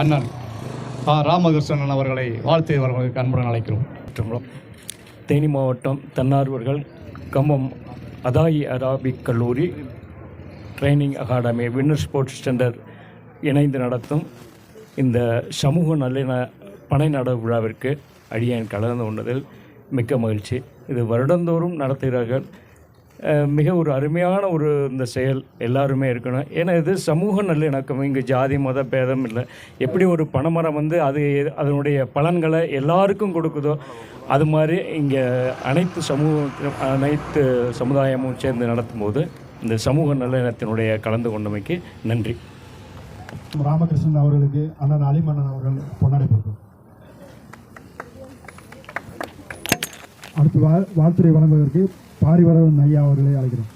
அண்ணன் ஆ ராமகிருஷ்ணன் அவர்களை வாழ்த்து அவர்களுக்கு அன்புடன் அழைக்கிறோம். தேனி மாவட்டம் தன்னார்வர்கள் கம்பம் அதாயி அராபிக் கல்லூரி training academy winner sports centre இணைந்து நடத்தும் இந்த சமூக நல்லிண பனை நட விழாவிற்கு அடியேன் கலந்து கொண்டதில் மிக்க மகிழ்ச்சி. இது வருடந்தோறும் நடத்துகிறார்கள். மிக ஒரு அருமையான ஒரு இந்த செயல் எல்லாருமே இருக்கணும். ஏன்னா இது சமூக நல்லிணக்கம். இங்கே ஜாதி மத பேதம் இல்லை. எப்படி ஒரு பனைமரம் வந்து அது அதனுடைய பலன்களை எல்லாருக்கும் கொடுக்குதோ அது மாதிரி இங்கே அனைத்து சமூக அனைத்து சமுதாயமும் சேர்ந்து நடத்தும்போது இந்த சமூக நல்லிணத்தினுடைய கலந்து கொண்டமைக்கு நன்றி. ராமகிருஷ்ணன் அவர்களுக்கு அண்ணன் அலிமன்னன் அவர்கள் பொன்னாடை கொடுக்கும். அடுத்து வா வாழ்த்துறை வழங்குவதற்கு பாரிவரவன் ஐயா அவர்களை அழைக்கிறோம்